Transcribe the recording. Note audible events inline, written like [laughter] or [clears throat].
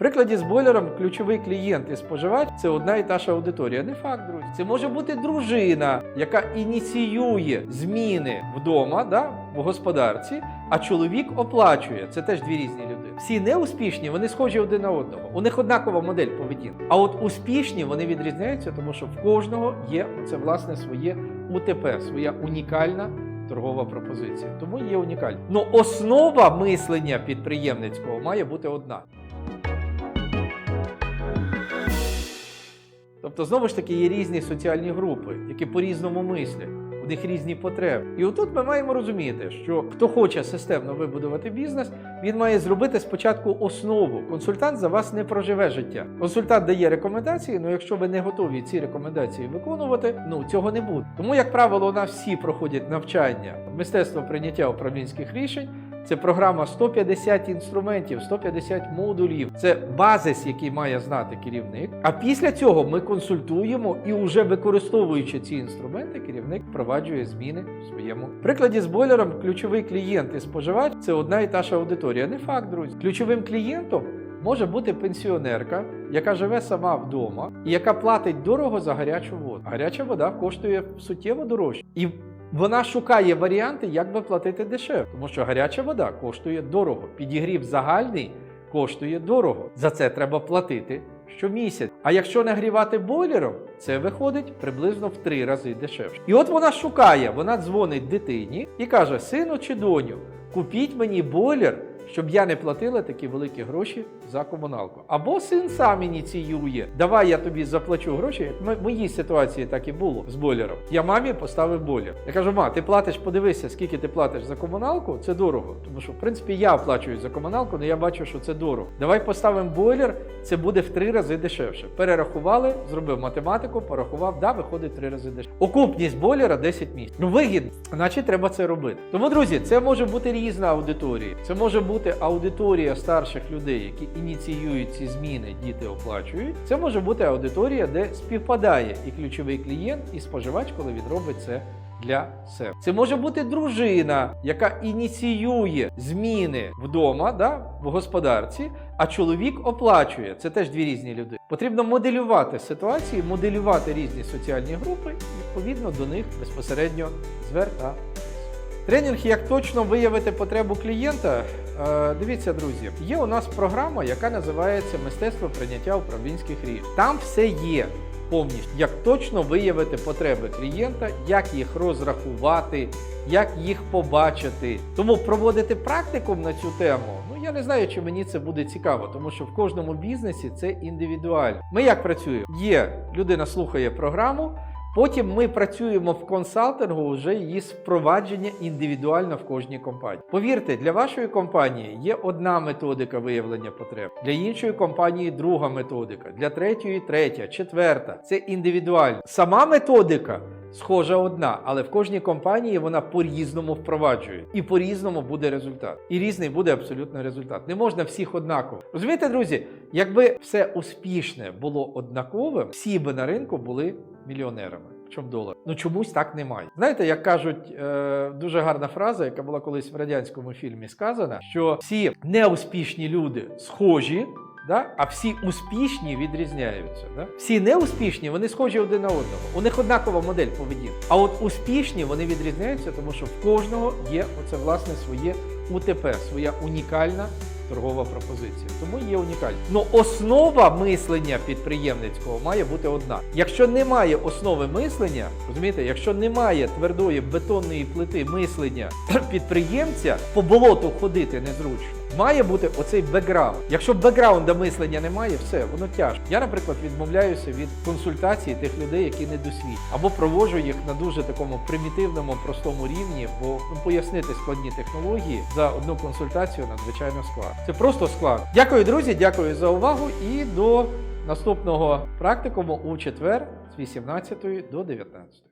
прикладі з бойлером ключовий клієнт і споживач це одна і та ж аудиторія. Не факт, друзі. Це може бути дружина, яка ініціює зміни вдома, да, в господарці, а чоловік оплачує. Це теж дві різні люди. Всі неуспішні, вони схожі один на одного. У них однакова модель поведінки. А от успішні вони відрізняються, тому що в кожного є це власне своє УТП, своя унікальна торгова пропозиція. Тому є унікальна. Ну основа мислення підприємницького має бути одна. Тобто, знову ж таки, є різні соціальні групи, які по-різному мислять. У них різні потреби. І отут ми маємо розуміти, що хто хоче системно вибудувати бізнес, він має зробити спочатку основу. Консультант за вас не проживе життя. Консультант дає рекомендації, але якщо ви не готові ці рекомендації виконувати, ну цього не буде. Тому, як правило, у нас всі проходять навчання мистецтво прийняття управлінських рішень. Це програма 150 інструментів, 150 модулів. Це базис, який має знати керівник. А після цього ми консультуємо і, вже використовуючи ці інструменти, керівник впроваджує зміни в своєму В прикладі з бойлером. Ключовий клієнт і споживач це одна і та ж аудиторія. Не факт, друзі. Ключовим клієнтом. Може бути пенсіонерка, яка живе сама вдома і яка платить дорого за гарячу воду. Гаряча вода коштує суттєво дорожче. І вона шукає варіанти, як би платити дешевше, тому що гаряча вода коштує дорого. Підігрів загальний коштує дорого. За це треба платити щомісяць. А якщо нагрівати бойлером, це виходить приблизно в три рази дешевше. І от вона шукає, вона дзвонить дитині і каже: сину чи доню, купіть мені бойлер. Щоб я не платила такі великі гроші за комуналку. Або син сам ініціює. Давай я тобі заплачу гроші. Як в моїй ситуації так і було з бойлером. Я мамі поставив бойлер. Я кажу, ма, ти платиш, подивися, скільки ти платиш за комуналку, це дорого. Тому що, в принципі, я оплачую за комуналку, але я бачу, що це дорого. Давай поставимо бойлер, це буде в три рази дешевше. Перерахували, зробив математику, порахував, да, виходить три рази дешевше. Окупність бойлера 10 місяців. Ну вигідно, значить треба це робити. Тому, друзі, це може бути різна аудиторія. Це може бути аудиторія старших людей, які ініціюють ці зміни, діти оплачують. Це може бути аудиторія, де співпадає і ключовий клієнт, і споживач, коли він робить це для себе. Це може бути дружина, яка ініціює зміни вдома, да, в господарці, а чоловік оплачує. Це теж дві різні люди. Потрібно моделювати ситуації, моделювати різні соціальні групи, і відповідно до них безпосередньо звертатися. Тренінг, як точно виявити потребу клієнта. Е, Дивіться, друзі, є у нас програма, яка називається Мистецтво прийняття управлінських рішень. Там все є повністю, як точно виявити потреби клієнта, як їх розрахувати, як їх побачити. Тому проводити практикум на цю тему. Ну я не знаю, чи мені це буде цікаво, тому що в кожному бізнесі це індивідуально. Ми як працюємо? Є людина слухає програму. Потім ми працюємо в консалтингу вже її впровадження індивідуально в кожній компанії. Повірте, для вашої компанії є одна методика виявлення потреб, для іншої компанії друга методика, для третьої третя, четверта. Це індивідуально. Сама методика. Схожа одна, але в кожній компанії вона по-різному впроваджує, і по-різному буде результат. І різний буде абсолютно результат. Не можна всіх однаково. Розумієте, друзі, якби все успішне було однаковим, всі би на ринку були мільйонерами. Чому долар? Ну чомусь так немає. Знаєте, як кажуть, е, дуже гарна фраза, яка була колись в радянському фільмі сказана, що всі неуспішні люди схожі. Да? А всі успішні відрізняються. Да? Всі неуспішні, вони схожі один на одного. У них однакова модель поведінки. А от успішні вони відрізняються, тому що в кожного є оце власне своє УТП, своя унікальна торгова пропозиція. Тому є унікальна. Ну основа мислення підприємницького має бути одна. Якщо немає основи мислення, розумієте, якщо немає твердої бетонної плити мислення [clears throat] підприємця, по болоту ходити незручно. Має бути оцей бекграунд. Якщо бекграунда мислення немає, все, воно тяжко. Я, наприклад, відмовляюся від консультації тих людей, які не досвідчені, або проводжу їх на дуже такому примітивному, простому рівні, бо ну, пояснити складні технології за одну консультацію надзвичайно складно. Це просто складно. Дякую, друзі, дякую за увагу і до наступного практикуму у четвер з 18 до 19.